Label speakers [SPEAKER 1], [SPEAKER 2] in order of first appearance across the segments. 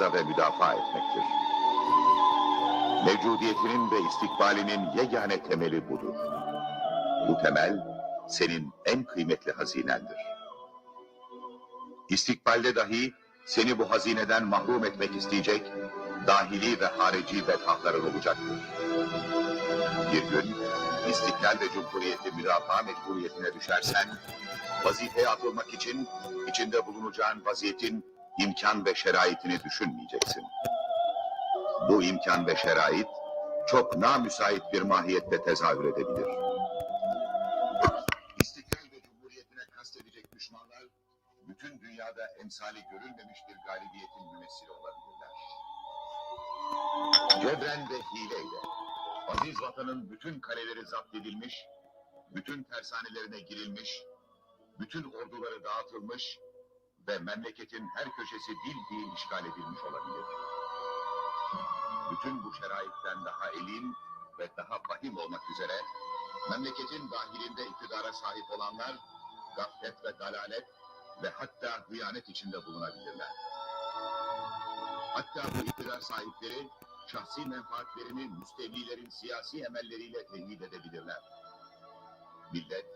[SPEAKER 1] ve müdafaa etmektir. Mevcudiyetinin ve istikbalinin yegane temeli budur. Bu temel senin en kıymetli hazinendir. İstikbalde dahi seni bu hazineden mahrum etmek isteyecek dahili ve harici bedhatların olacaktır. Bir gün İstiklal ve Cumhuriyeti müdafaa mecburiyetine düşersen, vazifeye atılmak için içinde bulunacağın vaziyetin imkan ve şeraitini düşünmeyeceksin. Bu imkan ve şerait çok namüsait bir mahiyette tezahür edebilir. İstiklal ve Cumhuriyetine kastedecek düşmanlar, bütün dünyada emsali görülmemiş bir galibiyetin mümessili olabilirler. Cebren ve hileyle, aziz vatanın bütün kaleleri zapt edilmiş, bütün tersanelerine girilmiş, bütün orduları dağıtılmış ve memleketin her köşesi bil fiil işgal edilmiş olabilir. Bütün bu şeraitten daha elim ve daha vahim olmak üzere, memleketin dahilinde iktidara sahip olanlar, gaflet ve dalalet ve hatta hıyanet içinde bulunabilirler. Hatta bu iktidar sahipleri, şahsi menfaatlerini müstevlilerin siyasi emelleriyle tehdit edebilirler. Millet,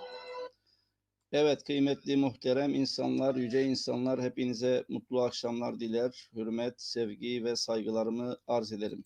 [SPEAKER 2] Evet kıymetli muhterem insanlar, yüce insanlar hepinize mutlu akşamlar diler. Hürmet, sevgi ve saygılarımı arz ederim.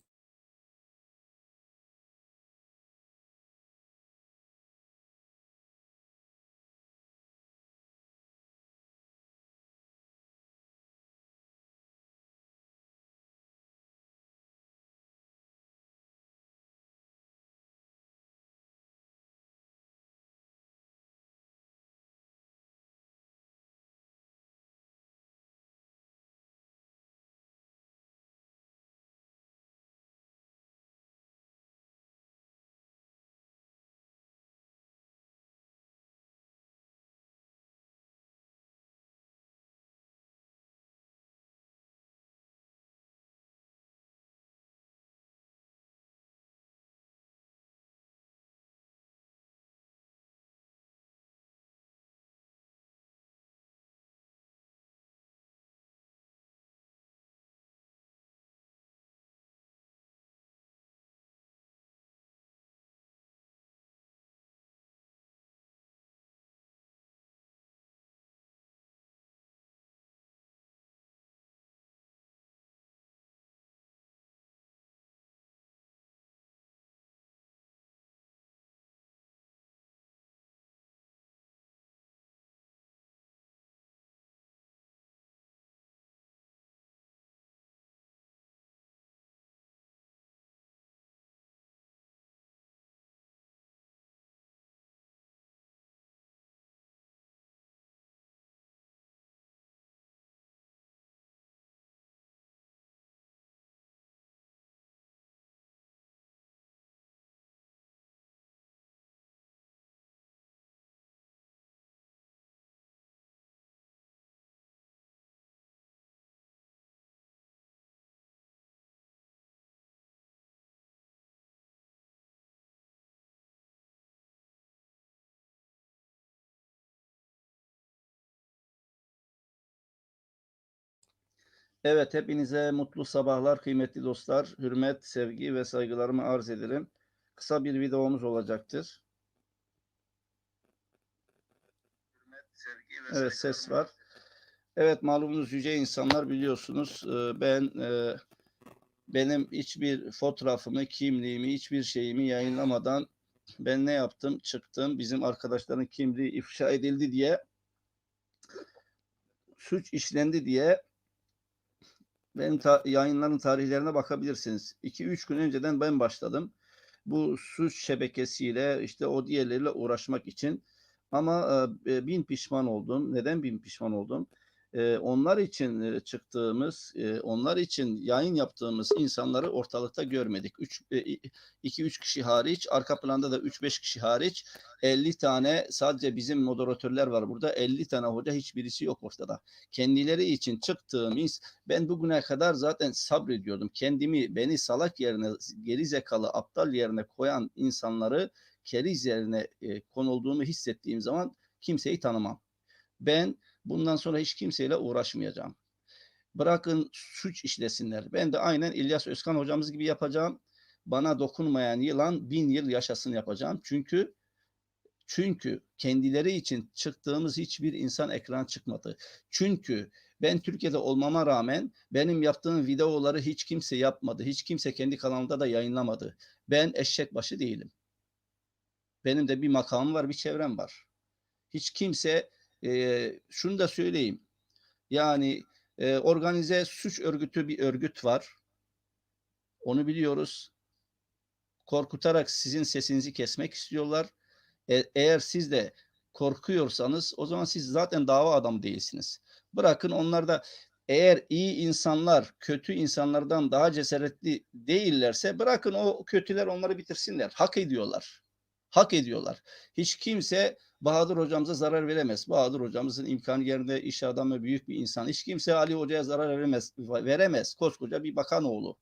[SPEAKER 2] Evet hepinize mutlu sabahlar kıymetli dostlar. Hürmet, sevgi ve saygılarımı arz ederim. Kısa bir videomuz olacaktır. Evet ses var. Evet malumunuz yüce insanlar biliyorsunuz e, ben e, benim hiçbir fotoğrafımı, kimliğimi, hiçbir şeyimi yayınlamadan ben ne yaptım? Çıktım. Bizim arkadaşların kimliği ifşa edildi diye suç işlendi diye benim ta- yayınların tarihlerine bakabilirsiniz. 2-3 gün önceden ben başladım. Bu suç şebekesiyle işte o diğerleriyle uğraşmak için. Ama e, bin pişman oldum. Neden bin pişman oldum? Onlar için çıktığımız, onlar için yayın yaptığımız insanları ortalıkta görmedik. 3 2-3 kişi hariç, arka planda da 3-5 kişi hariç 50 tane sadece bizim moderatörler var burada. 50 tane hoca hiçbirisi yok ortada. Kendileri için çıktığımız ben bugüne kadar zaten sabrediyordum. Kendimi beni salak yerine, geri zekalı, aptal yerine koyan insanları keriz yerine e, konulduğumu hissettiğim zaman kimseyi tanımam. Ben bundan sonra hiç kimseyle uğraşmayacağım. Bırakın suç işlesinler. Ben de aynen İlyas Özkan hocamız gibi yapacağım. Bana dokunmayan yılan bin yıl yaşasın yapacağım. Çünkü çünkü kendileri için çıktığımız hiçbir insan ekran çıkmadı. Çünkü ben Türkiye'de olmama rağmen benim yaptığım videoları hiç kimse yapmadı. Hiç kimse kendi kanalında da yayınlamadı. Ben eşek başı değilim. Benim de bir makamım var, bir çevrem var. Hiç kimse e, şunu da söyleyeyim. Yani e, organize suç örgütü bir örgüt var. Onu biliyoruz. Korkutarak sizin sesinizi kesmek istiyorlar. E, eğer siz de korkuyorsanız o zaman siz zaten dava adamı değilsiniz. Bırakın onlar da eğer iyi insanlar kötü insanlardan daha cesaretli değillerse bırakın o kötüler onları bitirsinler. Hak ediyorlar. Hak ediyorlar. Hiç kimse Bahadır hocamıza zarar veremez. Bahadır hocamızın imkanı yerinde iş adamı büyük bir insan. Hiç kimse Ali hocaya zarar veremez. Veremez. Koskoca bir bakan oğlu.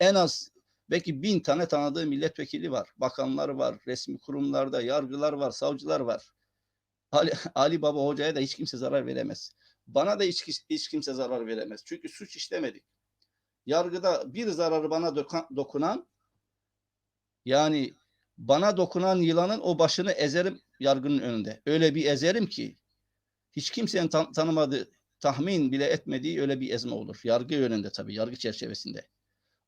[SPEAKER 2] En az belki bin tane tanıdığı milletvekili var. Bakanlar var. Resmi kurumlarda yargılar var. Savcılar var. Ali, Ali Baba hocaya da hiç kimse zarar veremez. Bana da hiç, hiç kimse zarar veremez. Çünkü suç işlemedik. Yargıda bir zararı bana dokunan yani bana dokunan yılanın o başını ezerim yargının önünde. Öyle bir ezerim ki hiç kimsenin tan- tanımadığı, tahmin bile etmediği öyle bir ezme olur. Yargı yönünde tabii, yargı çerçevesinde.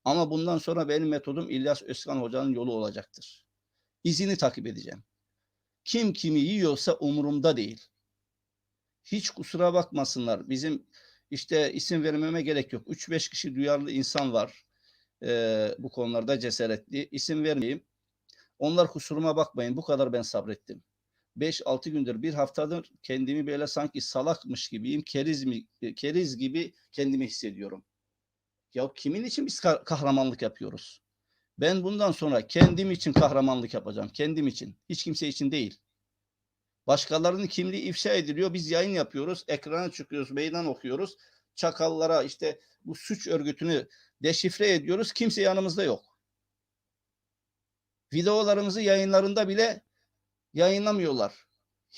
[SPEAKER 2] Ama bundan sonra benim metodum İlyas Özkan Hoca'nın yolu olacaktır. İzini takip edeceğim. Kim kimi yiyorsa umurumda değil. Hiç kusura bakmasınlar. Bizim işte isim vermeme gerek yok. 3-5 kişi duyarlı insan var. Ee, bu konularda cesaretli. İsim vermeyeyim. Onlar kusuruma bakmayın. Bu kadar ben sabrettim. 5-6 gündür, bir haftadır kendimi böyle sanki salakmış gibiyim. Keriz, mi, keriz gibi kendimi hissediyorum. Ya kimin için biz kahramanlık yapıyoruz? Ben bundan sonra kendim için kahramanlık yapacağım. Kendim için. Hiç kimse için değil. Başkalarının kimliği ifşa ediliyor. Biz yayın yapıyoruz. Ekrana çıkıyoruz. Meydan okuyoruz. Çakallara işte bu suç örgütünü deşifre ediyoruz. Kimse yanımızda yok. Videolarımızı yayınlarında bile yayınlamıyorlar.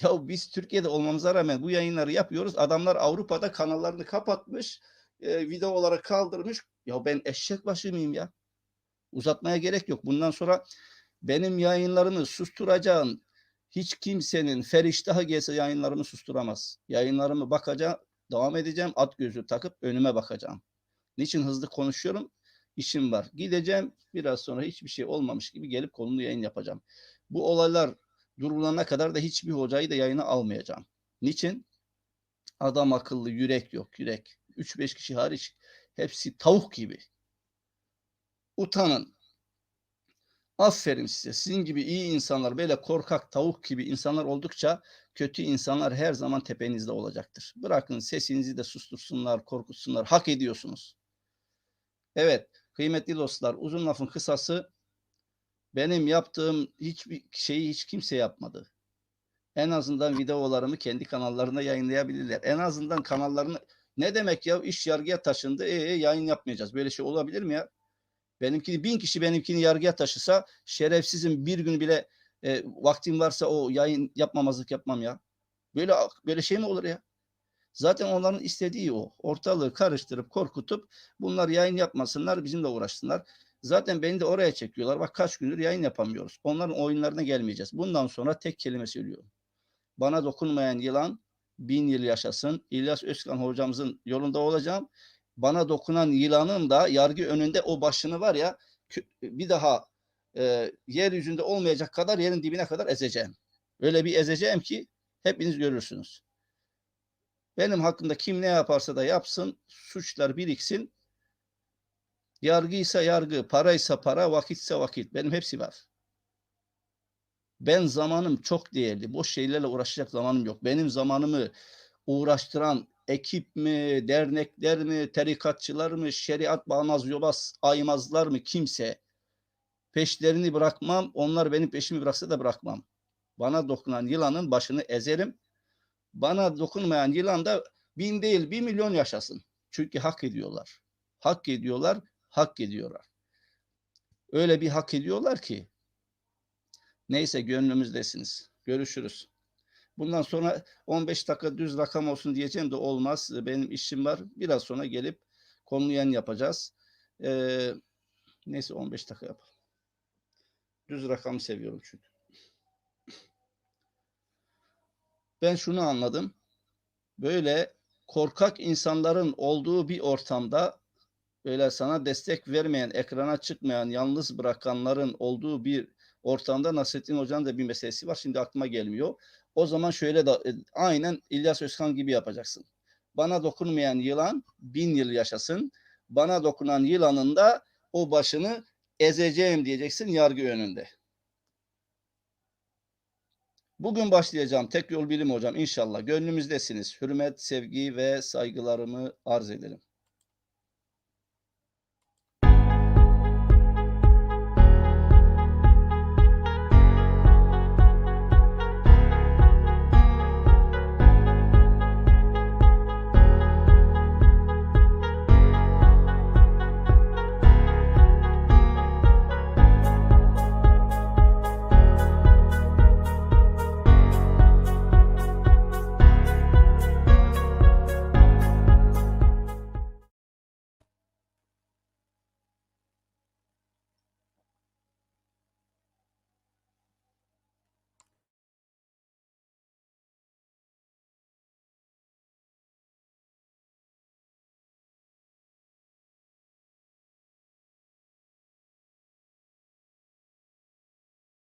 [SPEAKER 2] Ya biz Türkiye'de olmamıza rağmen bu yayınları yapıyoruz. Adamlar Avrupa'da kanallarını kapatmış, e, video olarak kaldırmış. Ya ben eşek başı mıyım ya? Uzatmaya gerek yok. Bundan sonra benim yayınlarımı susturacağım hiç kimsenin feriştahı gelse yayınlarımı susturamaz. Yayınlarımı bakacağım, devam edeceğim. At gözü takıp önüme bakacağım. Niçin hızlı konuşuyorum? İşim var. Gideceğim biraz sonra hiçbir şey olmamış gibi gelip konulu yayın yapacağım. Bu olaylar durulana kadar da hiçbir hocayı da yayına almayacağım. Niçin? Adam akıllı yürek yok yürek. 3-5 kişi hariç hepsi tavuk gibi. Utanın. Aferin size. Sizin gibi iyi insanlar böyle korkak tavuk gibi insanlar oldukça kötü insanlar her zaman tepenizde olacaktır. Bırakın sesinizi de sustursunlar, korkutsunlar. Hak ediyorsunuz. Evet kıymetli dostlar uzun lafın kısası benim yaptığım hiçbir şeyi hiç kimse yapmadı. En azından videolarımı kendi kanallarına yayınlayabilirler. En azından kanallarını ne demek ya iş yargıya taşındı e, e yayın yapmayacağız. Böyle şey olabilir mi ya? Benimkini bin kişi benimkini yargıya taşısa şerefsizim bir gün bile e, vaktim varsa o yayın yapmamazlık yapmam ya. Böyle böyle şey mi olur ya? Zaten onların istediği o. Ortalığı karıştırıp korkutup bunlar yayın yapmasınlar bizimle uğraşsınlar. Zaten beni de oraya çekiyorlar. Bak kaç gündür yayın yapamıyoruz. Onların oyunlarına gelmeyeceğiz. Bundan sonra tek kelime söylüyorum. Bana dokunmayan yılan bin yıl yaşasın. İlyas Özkan hocamızın yolunda olacağım. Bana dokunan yılanın da yargı önünde o başını var ya bir daha e, yeryüzünde olmayacak kadar yerin dibine kadar ezeceğim. Öyle bir ezeceğim ki hepiniz görürsünüz. Benim hakkında kim ne yaparsa da yapsın, suçlar biriksin. Yargıysa yargı, paraysa para, vakitse vakit. Benim hepsi var. Ben zamanım çok değerli. Boş şeylerle uğraşacak zamanım yok. Benim zamanımı uğraştıran ekip mi, dernekler mi, tarikatçılar mı, şeriat bağnaz yobaz, aymazlar mı kimse peşlerini bırakmam. Onlar benim peşimi bıraksa da bırakmam. Bana dokunan yılanın başını ezerim. Bana dokunmayan yılan da bin değil bir milyon yaşasın. Çünkü hak ediyorlar. Hak ediyorlar, hak ediyorlar. Öyle bir hak ediyorlar ki. Neyse gönlümüzdesiniz. Görüşürüz. Bundan sonra 15 dakika düz rakam olsun diyeceğim de olmaz. Benim işim var. Biraz sonra gelip konulu yayın yapacağız. Ee, neyse 15 dakika yapalım. Düz rakamı seviyorum çünkü. Ben şunu anladım. Böyle korkak insanların olduğu bir ortamda böyle sana destek vermeyen, ekrana çıkmayan, yalnız bırakanların olduğu bir ortamda Nasrettin Hoca'nın da bir meselesi var. Şimdi aklıma gelmiyor. O zaman şöyle da aynen İlyas Özkan gibi yapacaksın. Bana dokunmayan yılan bin yıl yaşasın. Bana dokunan yılanın da o başını ezeceğim diyeceksin yargı önünde. Bugün başlayacağım. Tek yol bilim hocam inşallah. Gönlümüzdesiniz. Hürmet, sevgi ve saygılarımı arz ederim.